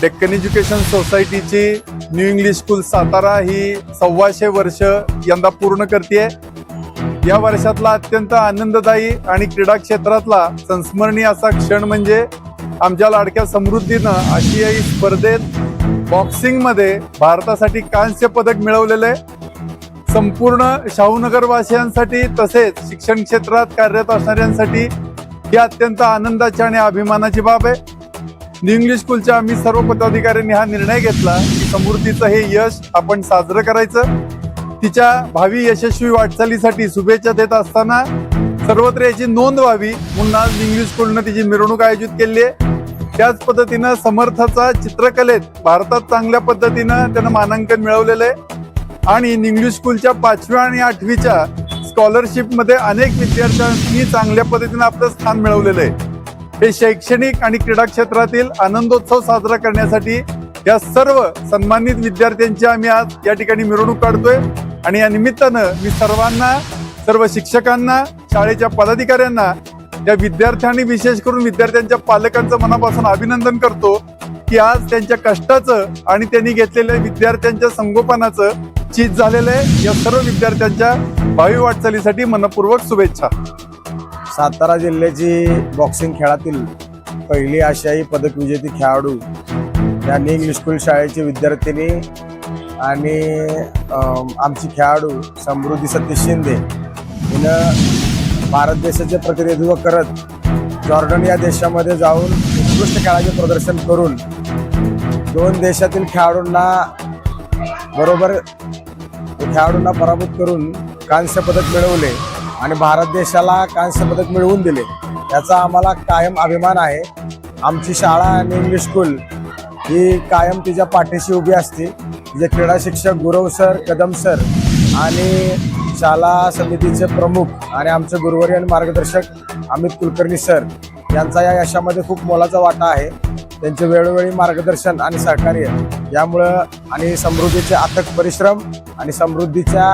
Deccan education सोसायटीची new English school Satara ही सव्वाशे वर्ष यंदा पूर्ण करते या वर्षातला अत्यंत आनंददायी आणि क्रीडा क्षेत्रातला संस्मरणीय असा क्षण म्हणजे आमच्या लाडक्या समृद्धीनं आशियाई स्पर्धेत बॉक्सिंगमध्ये भारतासाठी कांस्य पदक मिळवलेले संपूर्ण शाहूनगरवासियांसाठी तसेच शिक्षण क्षेत्रात कार्यरत असणाऱ्यांसाठी ही अत्यंत आनंदाची आणि अभिमानाची बाब आहे. इंग्लिश स्कूलच्या आम्ही सर्व पदाधिकाऱ्यांनी हा निर्णय घेतला की समृद्धीचं हे यश आपण साजरं करायचं. तिच्या भावी यशस्वी वाटचालीसाठी शुभेच्छा देत असताना सर्वत्र याची नोंद व्हावी म्हणून आज इंग्लिश स्कूलनं तिची मिरवणूक आयोजित केली आहे. त्याच पद्धतीनं समर्थाचा चित्रकलेत भारतात चांगल्या पद्धतीनं त्यानं मानांकन मिळवलेलं आहे. आणि इंग्लिश स्कूलच्या पाचव्या आणि आठवीच्या स्कॉलरशिपमध्ये अनेक विद्यार्थ्यांनी चांगल्या पद्धतीनं आपलं स्थान मिळवलेलं आहे. हे शैक्षणिक आणि क्रीडा क्षेत्रातील आनंदोत्सव साजरा करण्यासाठी या सर्व सन्मानित विद्यार्थ्यांची आम्ही आज या ठिकाणी मिरवणूक काढतोय. आणि या निमित्तानं मी सर्वांना सर्व शिक्षकांना शाळेच्या पदाधिकाऱ्यांना या विद्यार्थ्यांनी विशेष करून विद्यार्थ्यांच्या पालकांचं मनापासून अभिनंदन करतो की आज त्यांच्या कष्टाचं आणि त्यांनी घेतलेल्या विद्यार्थ्यांच्या संगोपनाचं चीज झालेलं आहे. या सर्व विद्यार्थ्यांच्या भावी वाटचालीसाठी मनपूर्वक शुभेच्छा. सातारा जिल्ह्याची बॉक्सिंग खेळातील पहिली आशियाई पदक विजेती खेळाडू या निंग इंग्लिश स्कूल शाळेची विद्यार्थिनी आणि आमची खेळाडू समृद्धी सतीश शिंदे हिनं भारत देशाचे प्रतिनिधित्व करत जॉर्डन या देशामध्ये जाऊन उत्कृष्ट खेळाचे प्रदर्शन करून दोन देशातील खेळाडूंना बरोबर खेळाडूंना पराभूत करून कांस्य पदक मिळवले. आणि भारत देशाला कांस्य पदक मिळवून दिले. याचा आम्हाला कायम अभिमान आहे. आमची शाळा आणि इंग्लिश स्कूल ही कायम तिच्या पाठीशी उभी असते. तिचे क्रीडा शिक्षक गुरव सर कदम सर आणि शाळा समितीचे प्रमुख आणि आमचे गुरुवारी आणि मार्गदर्शक अमित कुलकर्णी सर यांचा या यशामध्ये खूप मोलाचा वाटा आहे. त्यांचे वेळोवेळी मार्गदर्शन आणि सहकार्य यामुळं आणि समृद्धीचे अथक परिश्रम आणि समृद्धीच्या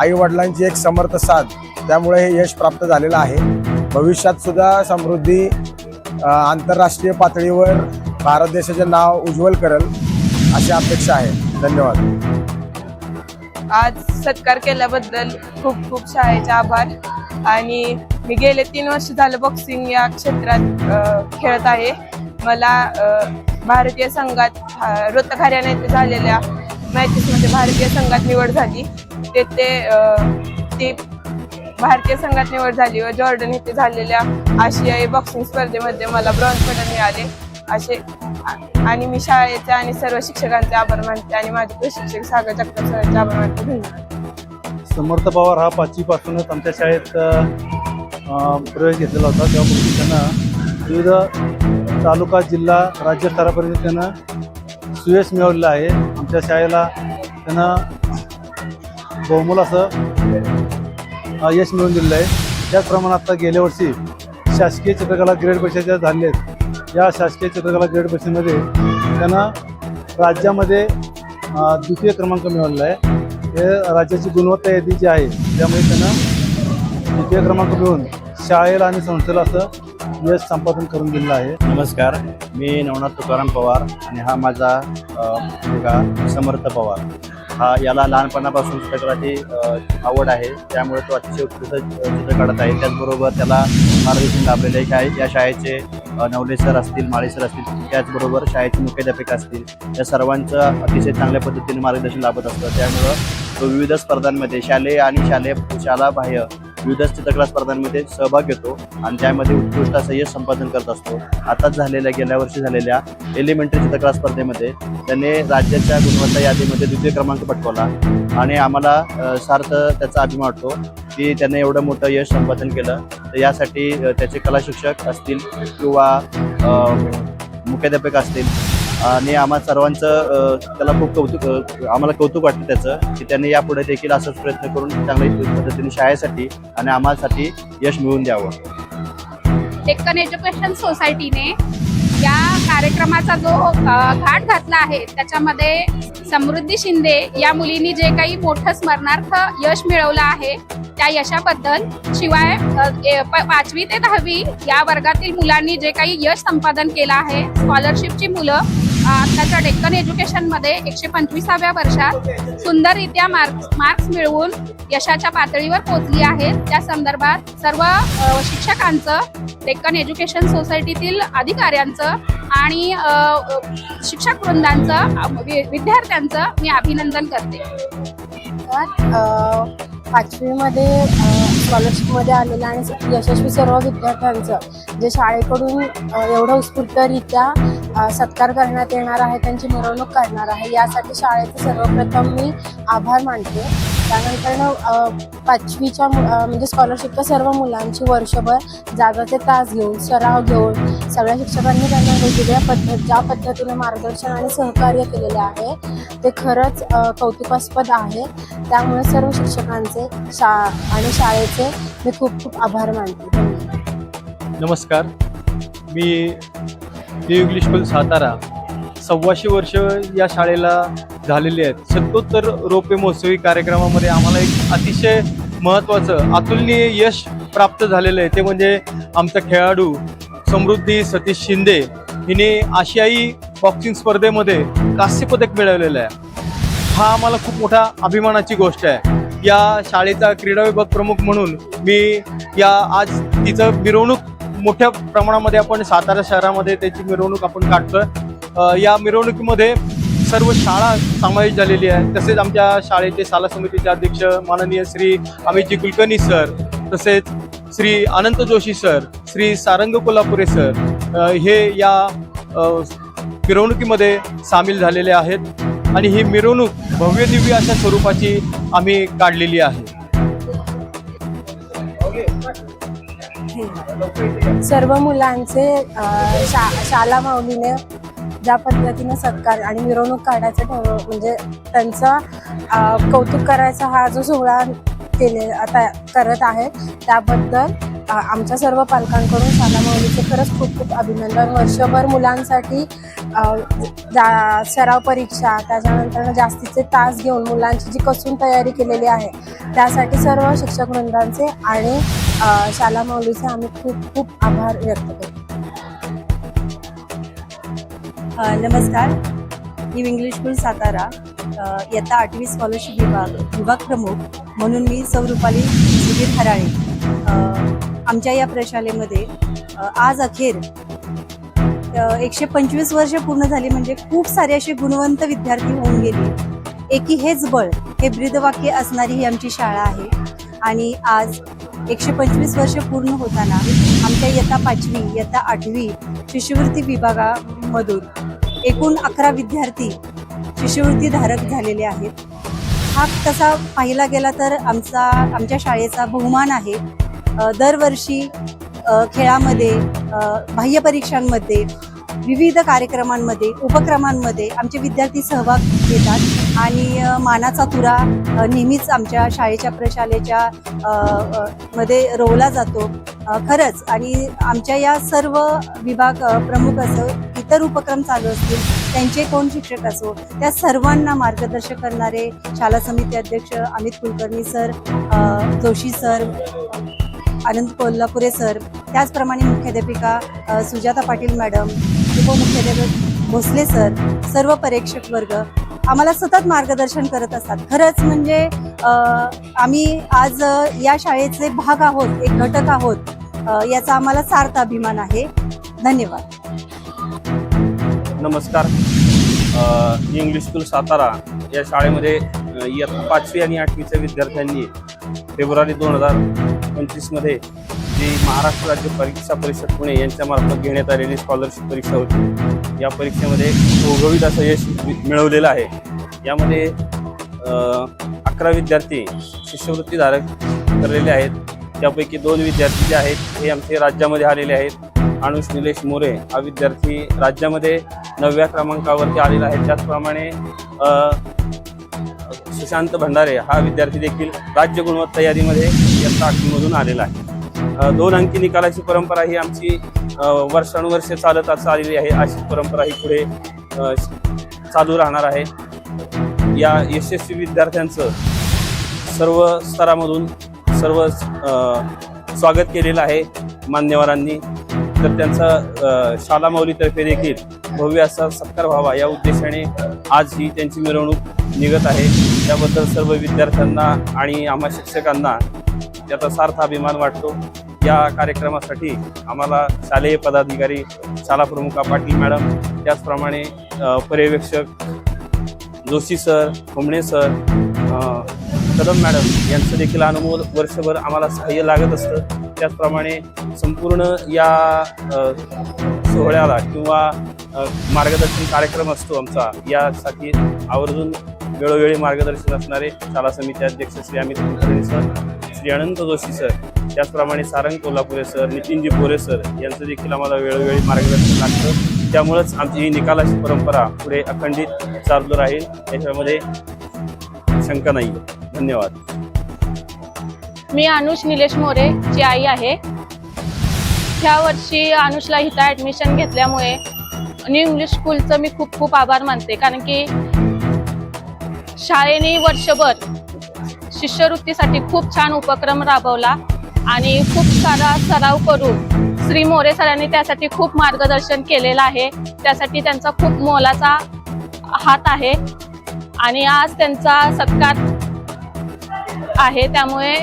आईवडिलांची एक समर्थ साथ त्यामुळे हे यश प्राप्त झालेलं आहे. भविष्यात सुद्धा समृद्धी आंतरराष्ट्रीय पातळीवर भारत देशाचे नाव उज्ज्वल करेल अशी अपेक्षा आहे. धन्यवाद. आज सत्कार केल्याबद्दल खूप खूप शाळेचे आभार. आणि मी गेले तीन वर्ष झालं बॉक्सिंग या क्षेत्रात खेळत आहे. मला भारतीय संघात अ, हरियाणा येथे झालेल्या मॅचेसमध्ये भारतीय संघात निवड झाली. तेथे ती भारतीय संघात निवड झाली व जॉर्डन येथे झालेल्या आशियाई बॉक्सिंग स्पर्धेमध्ये मला ब्रॉन्झ मेडल मिळाले. असे आणि मी शाळेचे आणि सर्व शिक्षकांचे आभार मानते आणि माझे प्रशिक्षक सागर जगताप सरांचे आभार मानते. धन्यवाद. समर्थ पवार हा पाचवीपासूनच आमच्या शाळेत प्रवेश घेतलेला होता. तेव्हापासून त्यांना विविध तालुका जिल्हा राज्य स्तरापर्यंत त्यानं सुयश मिळवलेलं आहे. आमच्या शाळेला त्यानं बहुमोल असं यश मिळवून दिलेलं आहे. त्याचप्रमाणे आता गेल्या वर्षी शासकीय चित्रकला ग्रेड परीक्षेच्या झाले आहेत या शासकीय चित्रकला ग्रेड परीक्षेमध्ये त्यांना राज्यामध्ये द्वितीय क्रमांक मिळवलेला आहे. हे राज्याची गुणवत्ता यादी जी आहे त्यामुळे त्यांना द्वितीय क्रमांक मिळून शाळेला आणि संस्थेला असं यश संपादन करून दिलेलं आहे. नमस्कार मी नवनाथ तुकाराम पवार आणि हा माझा मुलगा समर्थ पवार. हा याला लहानपणापासून चित्रकलाची आवड आहे. त्यामुळे तो अतिशय उत्कृष्ट चित्र काढत आहे. त्याचबरोबर त्याला मार्गदर्शन लाभलेले आहे. शाळे या शाळेचे नवले सर असतील माळे सर असतील त्याचबरोबर शाळेचे मुख्याध्यापिका असतील या सर्वांचं अतिशय चांगल्या पद्धतीने मार्गदर्शन लाभत असतं. त्यामुळं तो विविध स्पर्धांमध्ये शालेय आणि शालेय शालाबाह्य विविध चित्रकला स्पर्धांमध्ये सहभाग घेतो आणि त्यामध्ये उत्कृष्ट असं यश संपादन करत असतो. आताच झालेल्या गेल्या वर्षी झालेल्या एलिमेंटरी चित्रकला स्पर्धेमध्ये त्याने राज्याच्या गुणवत्ता यादीमध्ये द्वितीय क्रमांक पटकावला आणि आम्हाला सार्थ त्याचा अभिमान वाटतो की त्याने एवढं मोठं यश संपादन केलं. तर यासाठी त्याचे कला शिक्षक असतील किंवा मुख्याध्यापक असतील आणि आम्हा सर्वांचं त्याला खूप कौतुक आम्हाला कौतुक वाटतं त्याचं की त्याने यापुढे देखील असंच प्रयत्न करून चांगल्या पद्धतीने शाळेसाठी आणि आम्हासाठी यश मिळवून द्यावं. डेक्कन एज्युकेशन सोसायटीने या कार्यक्रमाचा जो घाट घातला आहे त्याच्यामध्ये समृद्धी शिंदे या मुलींनी जे काही मोठं स्मरणार्थ यश मिळवलं आहे त्या यशाबद्दल शिवाय पाचवी ते दहावी या वर्गातील मुलांनी जे काही यश संपादन केलं आहे स्कॉलरशिपची मुलं आत्ताच्या डेक्कन एज्युकेशनमध्ये एकशे पंचवीसाव्या वर्षात सुंदररित्या मार्क्स मार्क्स मिळवून यशाच्या पातळीवर पोहोचली आहेत. त्या संदर्भात सर्व शिक्षकांचं डेक्कन एज्युकेशन सोसायटीतील अधिकाऱ्यांचं आणि शिक्षक वृंदांचं विद्यार्थ्यांचं मी अभिनंदन करते. पाचवीमध्ये स्कॉलरशिपमध्ये आलेलं आणि यशस्वी सर्व विद्यार्थ्यांचं जे शाळेकडून एवढं उत्स्फूर्तरित्या सत्कार करण्यात येणार आहे त्यांची मिरवणूक काढणार आहे. यासाठी शाळेचे सर्वप्रथम मी आभार मानते. त्यानंतर पाचवीच्या मु- म्हणजे स्कॉलरशिपच्या सर्व मुलांची वर्षभर जागाचे तास घेऊन सराव घेऊन सगळ्या शिक्षकांनी त्यांना वेगवेगळ्या पद्धत ज्या पद्धतीने मार्गदर्शन आणि सहकार्य केलेले आहे ते खरंच कौतुकास्पद आहे. त्यामुळे सर्व शिक्षकांचे शा आणि शाळेचे मी खूप खूप आभार मानते. नमस्कार. मी न्यू इंग्लिश स्कूल सातारा. सव्वाशे वर्ष या शाळेला झालेली आहेत. सत्तोत्तर रोपे महोत्सवी कार्यक्रमामध्ये आम्हाला एक अतिशय महत्त्वाचं अतुलनीय यश प्राप्त झालेलं आहे. ते म्हणजे आमचा खेळाडू समृद्धी सतीश शिंदे हिने आशियाई बॉक्सिंग स्पर्धेमध्ये कांस्य पदक मिळवलेलं आहे. हा आम्हाला खूप मोठा अभिमानाची गोष्ट आहे. या शाळेचा क्रीडा विभाग प्रमुख म्हणून मी या आज तिचं मिरवणूक मोठ्या प्रमाणामध्ये आपण सातारा शहरामध्ये त्याची मिरवणूक आपण काढतोय. या मिरवणुकीमध्ये सर्व शाळा समावेश झालेली आहे. तसेच आमच्या शाळेचे शाला समितीचे अध्यक्ष माननीय श्री अमितजी कुलकर्णी सर तसेच श्री अनंत जोशी सर श्री सारंग कोल्हापुरे सर हे या मिरवणुकीमध्ये सामील झालेले आहेत. आणि ही मिरवणूक भव्य दिव्य अशा स्वरूपाची आम्ही काढलेली आहे. सर्व मुलांचे शा शाला माऊलीने ज्या पद्धतीने सत्कार आणि मिरवणूक काढायचं ठरव म्हणजे त्यांचा कौतुक करायचा हा जो सोहळा केले आता करत आहे त्याबद्दल आमच्या सर्व पालकांकडून शाला माऊलीचे खरंच खूप खूप अभिनंदन. वर्षभर मुलांसाठी जा सराव परीक्षा त्याच्यानंतर जास्तीचे तास घेऊन मुलांची जी कसून तयारी केलेली आहे त्यासाठी सर्व शिक्षक वृंदांचे आणि शाला मौलीचे आम्ही खूप खूप आभार व्यक्त करतो. नमस्कार. New English school Satara. इयत्ता आठवी स्कॉलरशिप विभाग विभाग प्रमुख म्हणून मी सौ रुपाली सुधीर हराळे. आमच्या या प्रशालेमध्ये आज अखेर एकशे पंचवीस वर्ष पूर्ण झाली म्हणजे खूप सारे असे गुणवंत विद्यार्थी होऊन गेले. एकी हेच बळ हे ब्रीदवाक्य असणारी ही आमची शाळा आहे. आणि आज एकशे पंचवीस वर्ष पूर्ण होताना आमच्या इयत्ता पाचवी इयत्ता आठवी शिष्यवृत्ती विभागामधून एकूण अकरा विद्यार्थी शिष्यवृत्तीधारक झालेले आहेत. हा तसा पाहिला गेला तर आमचा आमच्या शाळेचा बहुमान आहे. दरवर्षी खेळामध्ये बाह्यपरीक्षांमध्ये बाह्य परीक्षांमध्ये विविध कार्यक्रमांमध्ये उपक्रमांमध्ये आमचे विद्यार्थी सहभाग घेतात आणि मानाचा तुरा नेहमीच आमच्या शाळेच्या प्रशालेच्या मध्ये रोवला जातो. खरंच आणि आमच्या या सर्व विभाग प्रमुख असो इतर उपक्रम चालू असतील त्यांचे कोण शिक्षक असो त्या सर्वांना मार्गदर्शन करणारे शाला समिती अध्यक्ष Amit Kulkarni sir Joshi sir Anand Kolhapure sir त्याचप्रमाणे मुख्याध्यापिका सुजाता पाटील मॅडम उपमुख्याध्यापक भोसले सर सर्व परीक्षक वर्ग आम्हाला सतत मार्गदर्शन करत असतात. खरंच म्हणजे आम्ही आज या शाळेचे भाग आहोत एक घटक आहोत याचा आम्हाला सार्थ अभिमान आहे. धन्यवाद. नमस्कार. इंग्लिश स्कूल सातारा या शाळेमध्ये पाचवी आणि आठवीच्या विद्यार्थ्यांनी फेब्रुवारी दोन हजार पंचवीसमध्ये जी महाराष्ट्र राज्य परीक्षा परिषद पुणे यांच्यामार्फत घेण्यात आलेली स्कॉलरशिप परीक्षा होती. या परीक्षेमध्ये घवघवीत असं यश मिळवलेलं आहे. यामध्ये अकरा विद्यार्थी शिष्यवृत्तीधारक ठरलेले आहेत. त्यापैकी दोन विद्यार्थी जे आहेत हे आमचे राज्यामध्ये आलेले आहेत. अनुष निलेश मोरे हा विद्यार्थी राज्यामध्ये नवव्या क्रमांकावरती आलेला आहे. त्याचप्रमाणे सुशांत भंडारे हा विद्यार्थी देखील राज्य गुणवत्ता यादीमध्ये यंदा आठवीमधून आलेला आहे. दोन अंकी निकालाची परंपरा ही आमची वर्षानुवर्षे चालत चाललेली आहे. अशी परंपरा ही पुढे चालू राहणार आहे. या यशस्वी विद्यार्थ्यांचं सर्व स्तरामधून सर्व स्वागत केलेलं आहे मान्यवरांनी. तर त्यांचा अ, शाला देखील भव्य असा सत्कार व्हावा या उद्देशाने आज ही त्यांची मिरवणूक निघत आहे. त्याबद्दल सर्व विद्यार्थ्यांना आणि आम्हा शिक्षकांना त्याचा सार्थ अभिमान वाटतो. या कार्यक्रमासाठी आम्हाला शालेय पदाधिकारी शाला प्रमुखा पाटील मॅडम त्याचप्रमाणे पर्यवेक्षक Joshi sir Humane sir Kadam madam यांचं देखील अनुभव वर्षभर आम्हाला सहाय्य लागत असतं. त्याचप्रमाणे संपूर्ण या सोहळ्याला किंवा मार्गदर्शन कार्यक्रम असतो आमचा यासाठी आवर्जून वेळोवेळी मार्गदर्शन असणारे शाळा समिती अध्यक्ष श्री अमित कुलकर्णी सर श्री अनंत जोशी सर त्याचप्रमाणे सारंग कोल्हापुरे सर नितीनजी पोरे सर यांचं देखील आम्हाला वेळोवेळी मार्गदर्शन लागतं. त्यामुळंच आमची ही निकालाची परंपरा पुढे अखंडित चालू राहील. याच्यामध्ये शंका नाही. धन्यवाद. मी अनुष निलेश मोरे ची आई आहे. ह्या वर्षी अनुषला इथं ॲडमिशन घेतल्यामुळे न्यू इंग्लिश स्कूलचं मी खूप खूप आभार मानते. कारण की शाळेने वर्षभर शिष्यवृत्तीसाठी खूप छान उपक्रम राबवला आणि खूप सारा सराव करून श्री मोरे सरांनी त्यासाठी खूप मार्गदर्शन केलेलं आहे. त्यासाठी त्यांचा खूप मोलाचा हात आहे आणि आज त्यांचा सत्कार आहे. त्यामुळे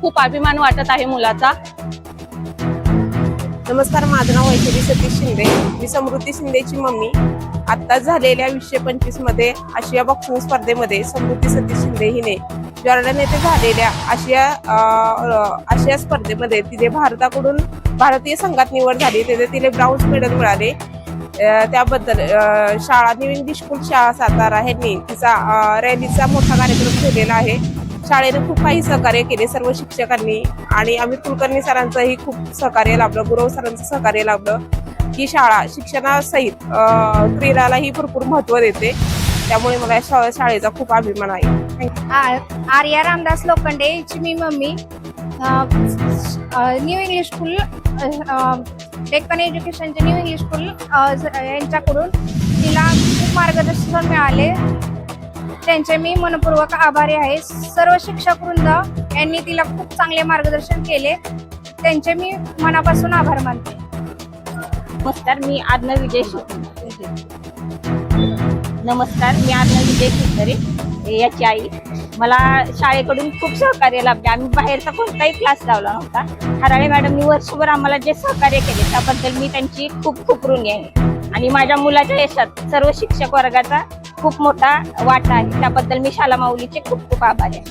खूप अभिमान वाटत आहे मुलाचा. नमस्कार माझं नाव वैशाली सतीश शिंदे. मी समृद्धी शिंदेची मम्मी. आत्ताच झालेल्या वीसशे पंचवीसमध्ये आशिया बॉक्सिंग स्पर्धेमध्ये समृद्धी सतीश शिंदे हिने जॉर्डन येथे झालेल्या आशिया आशिया स्पर्धेमध्ये तिथे भारताकडून भारतीय संघात निवड झाली. तिथे तिने ब्राऊन्स मेडल मिळाले. त्याबद्दल शाळा नवीन दिशकुल शाळा सातारा यांनी तिचा रॅलीचा मोठा कार्यक्रम ठेवलेला आहे. शाळेने खूप काही सहकार्य केले सर्व शिक्षकांनी आणि अमित कुलकर्णी सरांचंही खूप सहकार्य लाभलं गुरव सरांचं सहकार्य लाभलं. ही शाळा शिक्षणासहित क्रीडालाही भरपूर महत्त्व देते. त्यामुळे मला या शा- शाळेचा खूप अभिमान आहे. आर्या रामदास लोखंडे हिची मी mummy. New English school Deccan एज्युकेशनचे new English school यांच्याकडून तिला खूप मार्गदर्शन मिळाले. त्यांचे मी मनपूर्वक आभारी आहे. सर्व शिक्षक वृंद यांनी तिला खूप चांगले मार्गदर्शन केले. त्यांचे मी मनापासून आभार मानते. नमस्कार मी आज्ञा विजय नमस्कार मी आज्ञा विजय शिवतरे याची आई. मला शाळेकडून खूप सहकार्य लाभले. आम्ही बाहेरचा कोणताही क्लास लावला नव्हता. हराळे मॅडमनी वर्षभर आम्हाला जे सहकार्य केले त्याबद्दल मी त्यांची खूप खूप ऋणी आहे. आणि माझ्या मुलाच्या यशात सर्व शिक्षक वर्गाचा खूप मोठा वाटा आहे. त्याबद्दल मी शाला माऊलीचे खूप खूप आभार आहे.